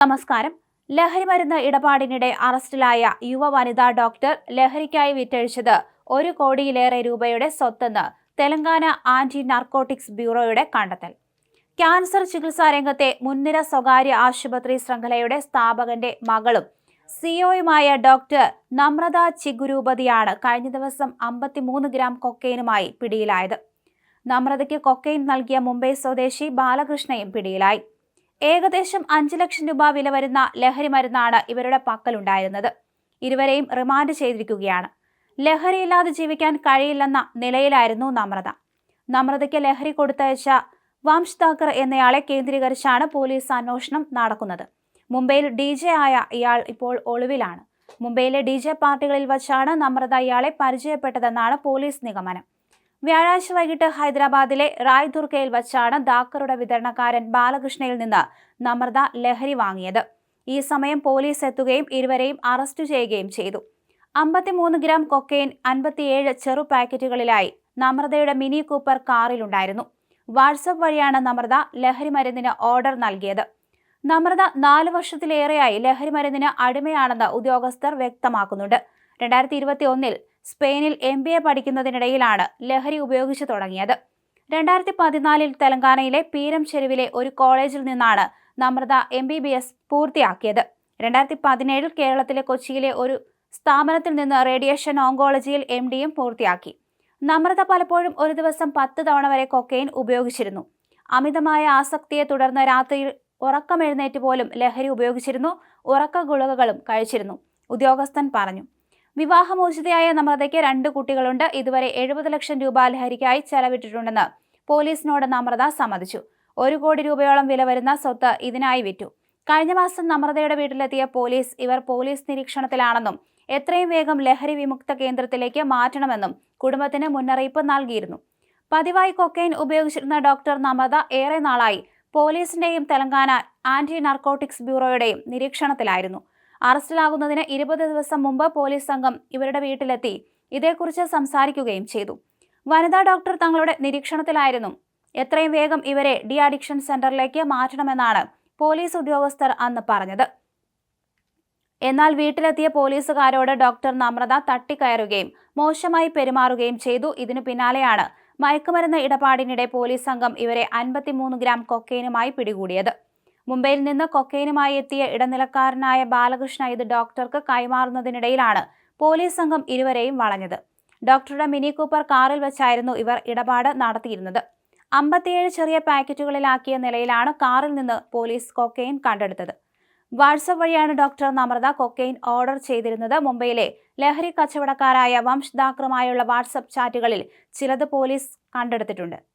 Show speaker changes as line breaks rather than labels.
നമസ്കാരം. ലഹരി മരുന്ന് ഇടപാടിനിടെ അറസ്റ്റിലായ യുവ വനിതാ ഡോക്ടർ ലഹരിക്കായി വിറ്റഴിച്ചത് ഒരു കോടിയിലേറെ രൂപയുടെ സ്വത്തെന്ന് തെലങ്കാന ആന്റി നാർക്കോട്ടിക്സ് ബ്യൂറോയുടെ കണ്ടെത്തൽ. ക്യാൻസർ ചികിത്സാ രംഗത്തെ മുൻനിര സ്വകാര്യ ആശുപത്രി ശൃംഖലയുടെ സ്ഥാപകന്റെ മകളും സിഒയുമായ ഡോക്ടർ നമ്രത ചിഗുരൂപതിയാണ് കഴിഞ്ഞ ദിവസം അമ്പത്തിമൂന്ന് ഗ്രാം കൊക്കൈനുമായി പിടിയിലായത്. നമ്രതയ്ക്ക് കൊക്കൈൻ നൽകിയ മുംബൈ സ്വദേശി ബാലകൃഷ്ണയും പിടിയിലായി. ഏകദേശം അഞ്ച് ലക്ഷം രൂപ വില വരുന്ന ലഹരി മരുന്നാണ് ഇവരുടെ പക്കലുണ്ടായിരുന്നത്. ഇരുവരെയും റിമാൻഡ് ചെയ്തിരിക്കുകയാണ്. ലഹരിയില്ലാതെ ജീവിക്കാൻ കഴിയില്ലെന്ന നിലയിലായിരുന്നു നമ്രത. നമ്രതയ്ക്ക് ലഹരി കൊടുത്തയച്ച വംശ് താക്കർ എന്നയാളെ കേന്ദ്രീകരിച്ചാണ് പോലീസ് അന്വേഷണം നടക്കുന്നത്. മുംബൈയിൽ ഡി ജെ ആയ ഇയാൾ ഇപ്പോൾ ഒളിവിലാണ്. മുംബൈയിലെ ഡി ജെ പാർട്ടികളിൽ വച്ചാണ് നമ്രത ഇയാളെ പരിചയപ്പെട്ടതെന്നാണ് പോലീസ് നിഗമനം. വ്യാഴാഴ്ച വൈകിട്ട് ഹൈദരാബാദിലെ റായ് ദുർഗയിൽ വച്ചാണ് ദാക്കറുടെ വിതരണക്കാരൻ ബാലകൃഷ്ണയിൽ നിന്ന് നമ്രത ലഹരി വാങ്ങിയത്. ഈ സമയം പോലീസ് എത്തുകയും ഇരുവരെയും അറസ്റ്റ് ചെയ്യുകയും ചെയ്തു. അമ്പത്തിമൂന്ന് ഗ്രാം കൊക്കെയിൻ അൻപത്തിയേഴ് ചെറു പാക്കറ്റുകളിലായി നമ്രതയുടെ മിനി കൂപ്പർ കാറിലുണ്ടായിരുന്നു. വാട്സപ്പ് വഴിയാണ് നമ്രത ലഹരി മരുന്നിന് ഓർഡർ നൽകിയത്. നമ്രത നാല് വർഷത്തിലേറെയായി ലഹരി മരുന്നിന് അടിമയാണെന്ന് ഉദ്യോഗസ്ഥർ വ്യക്തമാക്കുന്നുണ്ട്. രണ്ടായിരത്തി ഇരുപത്തി ഒന്നിൽ സ്പെയിനിൽ എം ബി എ പഠിക്കുന്നതിനിടയിലാണ് ലഹരി ഉപയോഗിച്ചു തുടങ്ങിയത്. രണ്ടായിരത്തി പതിനാലിൽ തെലങ്കാനയിലെ പീരം ചെരുവിലെ ഒരു കോളേജിൽ നിന്നാണ് Namrata M B B S പൂർത്തിയാക്കിയത്. രണ്ടായിരത്തി പതിനേഴിൽ കേരളത്തിലെ കൊച്ചിയിലെ ഒരു സ്ഥാപനത്തിൽ നിന്ന് റേഡിയേഷൻ ഓങ്കോളജിയിൽ എം ഡിയും പൂർത്തിയാക്കി. നമ്രത പലപ്പോഴും ഒരു ദിവസം പത്ത് തവണ വരെ കൊക്കെയിൻ ഉപയോഗിച്ചിരുന്നു. അമിതമായ ആസക്തിയെ തുടർന്ന് രാത്രിയിൽ ഉറക്കമെഴുന്നേറ്റ് പോലും ലഹരി ഉപയോഗിച്ചിരുന്നു ഉറക്ക ഗുളികകളും കഴിച്ചിരുന്നു ഉദ്യോഗസ്ഥൻ പറഞ്ഞു. വിവാഹമോചിതയായ നമ്രതയ്ക്ക് രണ്ട് കുട്ടികളുണ്ട്. ഇതുവരെ എഴുപത് ലക്ഷം രൂപ ലഹരിക്കായി ചെലവിട്ടിട്ടുണ്ടെന്ന് പോലീസിനോട് നമ്രത സമ്മതിച്ചു. ഒരു കോടി രൂപയോളം വില വരുന്ന സ്വത്ത് ഇതിനായി വിറ്റു. കഴിഞ്ഞ മാസം നമ്രതയുടെ വീട്ടിലെത്തിയ പോലീസ് ഇവർ പോലീസ് നിരീക്ഷണത്തിലാണെന്നും എത്രയും വേഗം ലഹരി വിമുക്ത കേന്ദ്രത്തിലേക്ക് മാറ്റണമെന്നും കുടുംബത്തിന് മുന്നറിയിപ്പ് നൽകിയിരുന്നു. പതിവായി കൊക്കൈൻ ഉപയോഗിച്ചിരുന്ന ഡോക്ടർ നമ്രത ഏറെ നാളായി പോലീസിന്റെയും തെലങ്കാന ആന്റി നാർക്കോട്ടിക്സ് ബ്യൂറോയുടെയും നിരീക്ഷണത്തിലായിരുന്നു. അറസ്റ്റിലാകുന്നതിന് ഇരുപത് ദിവസം മുമ്പ് പോലീസ് സംഘം ഇവരുടെ വീട്ടിലെത്തി. ഇതേക്കുറിച്ച് സംസാരിക്കുകയും ചെയ്തു. വനിതാ ഡോക്ടർ തങ്ങളുടെ നിരീക്ഷണത്തിലായിരുന്നു. എത്രയും വേഗം ഇവരെ ഡി അഡിക്ഷൻ സെന്ററിലേക്ക് മാറ്റണമെന്നാണ് പോലീസ് ഉദ്യോഗസ്ഥർ അന്ന് പറഞ്ഞത്. എന്നാൽ വീട്ടിലെത്തിയ പോലീസുകാരോട് ഡോക്ടർ നമ്രത തട്ടിക്കയറുകയും മോശമായി പെരുമാറുകയും ചെയ്തു. ഇതിനു പിന്നാലെയാണ് മയക്കുമരുന്ന് ഇടപാടിനിടെ പോലീസ് സംഘം ഇവരെ അൻപത്തിമൂന്ന് ഗ്രാം കൊക്കൈനുമായി പിടികൂടിയത്. മുംബൈയിൽ നിന്ന് കൊക്കൈനുമായി എത്തിയ ഇടനിലക്കാരനായ ബാലകൃഷ്ണ ഇത് ഡോക്ടർക്ക് കൈമാറുന്നതിനിടയിലാണ് പോലീസ് സംഘം ഇരുവരെയും വളഞ്ഞത്. ഡോക്ടറുടെ മിനി കൂപ്പർ കാറിൽ വെച്ചായിരുന്നു ഇവർ ഇടപാട് നടത്തിയിരുന്നത്. അമ്പത്തിയേഴ് ചെറിയ പാക്കറ്റുകളിലാക്കിയ നിലയിലാണ് കാറിൽ നിന്ന് പോലീസ് കൊക്കൈൻ കണ്ടെടുത്തത്. വാട്സപ്പ് വഴിയാണ് ഡോക്ടർ നമ്രത കൊക്കൈൻ ഓർഡർ ചെയ്തിരുന്നത്. മുംബൈയിലെ ലഹരി കച്ചവടക്കാരായ വംശ് ദാക്കറുമായുള്ള വാട്സപ്പ് ചാറ്റുകളിൽ ചിലത് പോലീസ് കണ്ടെടുത്തിട്ടുണ്ട്.